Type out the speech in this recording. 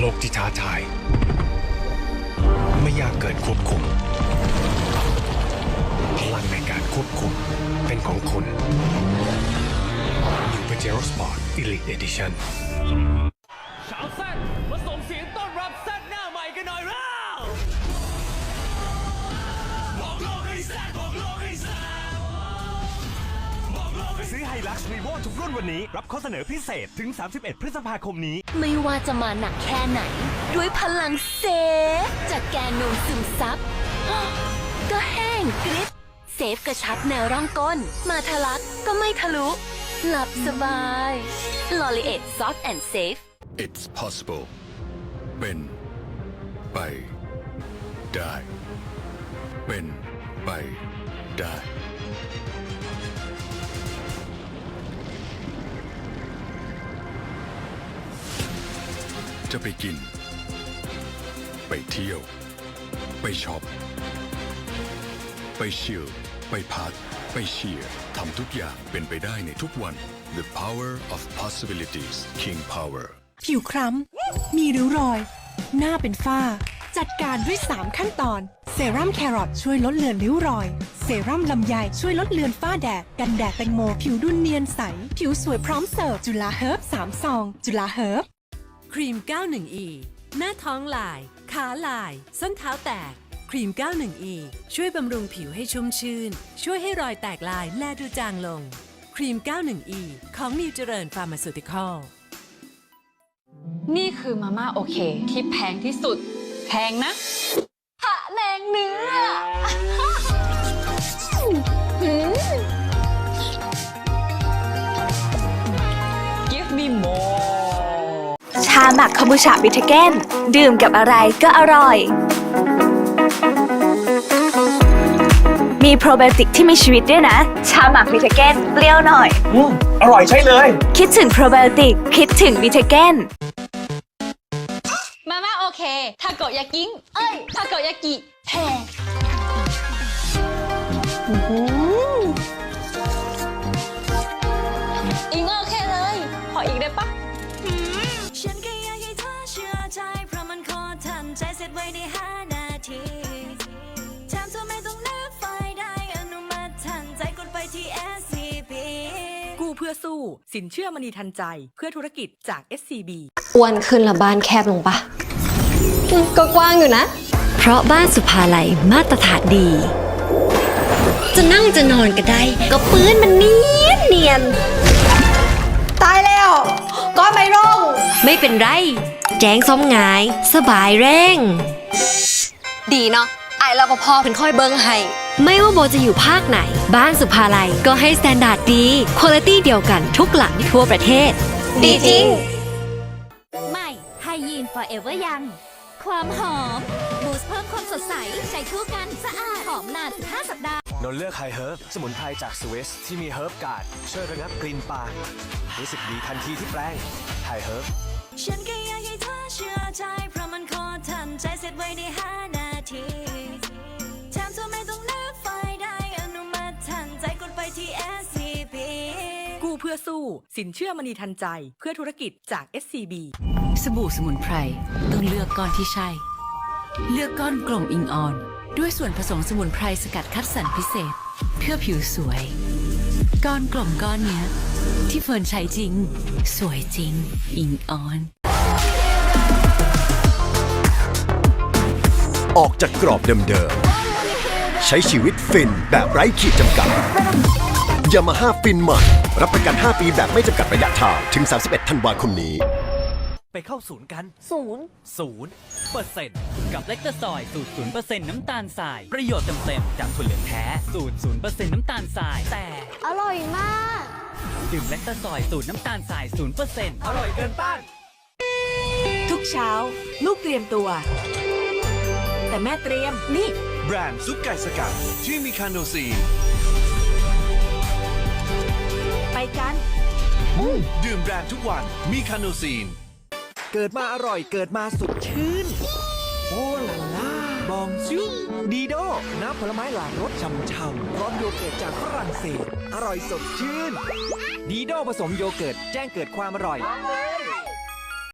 โลกที่ท้าทาย ไม่ยากเกินควบคุม พลังในการควบคุมเป็นของคุณ New Pajero Sport Elite Edition ชาวแซดมาส่งเสียงต้อนรับแซดหน้าใหม่กันหน่อยแล้ว ซื้อไฮลักซ์รีโวทุกรุ่นวันนี้ รับข้อเสนอพิเศษถึง 31 พฤษภาคมนี้ ไม่ว่าจะมาหนักแค่ไหน ด้วยพลังเซฟจากแกนนมซึมซับก็แห้งกริบเซฟกระชับแนวร่องก้น มาทะลักก็ไม่ทะลุ หลับสบาย l o r i e t Soft and Safe It's possible เป็น ไป ได้ เป็น ไป ได้ จะไปกิน ไปเที่ยว ไปช็อป ไปชิลไปพัก ไปเชียร์ทำทุกอย่างเป็นไปได้ในทุกวัน The power of possibilities King Power ผิวคล้ำ มีริ้วรอย หน้าเป็นฝ้า จัดการด้วย 3 ขั้นตอน เซรั่มแครอทช่วยลดเลือนริ้วรอย เซรั่มลำไยช่วยลดเลือนฝ้าแดด กันแดดแตงโม ผิวดุนเนียนใส ผิวสวยพร้อมเสิร์ฟ จุฬาเฮิร์บ3ซอง จุฬาเฮิร์บ ครีม 91E หน้าท้องลาย ขาลาย ส้นเท้าแตก ครีม 91E ช่วยบำรุงผิวให้ชุ่มชื่น ช่วยให้รอยแตกลายแลดูจางลง ครีม 91E ของนิวเจริญฟาร์มาซูติคอล นี่คือมาม่าโอเคที่แพงที่สุด แพงนะ หมักคอมบูชาบิทเกนดื่มกับอะไรก็อร่อย มีโปรไบโอติกที่มีชีวิตด้วยนะ ชาหมักบิทเกนเปรี้ยวหน่อยอร่อยใช่เลย คิดถึงโปรไบโอติก คิดถึงบิทเกนมาม่าโอเคทาโกยากิงเอ้ยทาโกยากิแพงอิง เพื่อสู้ สินเชื่อมณีทันใจ เพื่อธุรกิจจาก SCB อ้วนขึ้นและบ้านแคบลงปะอืมก็กว้างอยู่นะ เพราะบ้านสุภาลัยมาตรฐานดี จะนั่งจะนอนก็ได้ ก็ปื้นมันเนียนเนียน ตายแล้วก้อนไม่ร่ง ไม่เป็นไร แจ้งซ้อมงาย สบายแรง ดีเนาะไอ้รปภเป็นค่อยเบิ้งให้ ไม่ว่าโบจะอยู่ภาคไหน บ้านสุภาลัยก็ให้สแตนดาร์ดดีคุณภาพเดียวกันทุกหลังทั่วประเทศ ดีจริงใหม่ไฮยีน forever ยัง ความหอม บูสต์เพิ่มความสดใส ใช้คู่กันสะอาด หอมนานถึง5สัปดาห์ นนเลือกไฮเฮิร์บสมุนไพรจากสวิสที่มีเฮิร์บการ์ดช่วยระงับกลิ่นปากรู้สึกดีทันทีที่แปรงไฮเฮิร์บฉันแค่อยาก พื่อสู้ สินเชื่อมณีทันใจ เพื่อธุรกิจจาก SCB สบู่สมุนไพรต้องเลือกก้อนที่ใช่ เลือกก้อนกลมอิงออน ด้วยส่วนผสมสมุนไพรสกัดคัดสรรพิเศษ เพื่อผิวสวย ก้อนกลมก้อนเนี้ย ที่เฟิร์นใช้จริง สวยจริง อิงออน ออกจากกรอบเดิมๆ ใช้ชีวิตฟินแบบไร้ขีดจำกัดยามาฮ่าฟินใหม่ รับประกัน 5 ปีแบบไม่จำกัดระยะทางถึง 31 ธันวาคมนี้ ไปเข้าศูนย์กัน ศูนย์ศูนย์เปอร์เซ็นต์กับเล็กตาซอยสูตรศูนย์เปอร์เซ็นต์น้ำตาลทราย ประโยชน์เต็มๆจากถั่วเหลืองแท้ สูตรศูนย์เปอร์เซ็นต์น้ำตาลทราย แต่อร่อยมาก ดื่มเล็กตาซอยสูตรน้ำตาลทรายศูนย์เปอร์เซ็นต์อร่อยเกินต้านทุกเช้า ลูกเตรียมตัว แต่แม่เตรียมนี่ แบรนด์ซุปไก่สกัดที่มีคาโนซีน ไปกัน ดื่มแบรนด์ทุกวัน มีคาโนซีน เกิดมาอร่อยเกิดมาสดชื่น โอ้ลาล่าบองซิวดีโดน้ำผลไม้หลากรสช่ำๆพร้อมโยเกิร์ตจากฝรั่งเศส อร่อยสดชื่น ดีโดผสมโยเกิร์ตแจ้งเกิดความอร่อย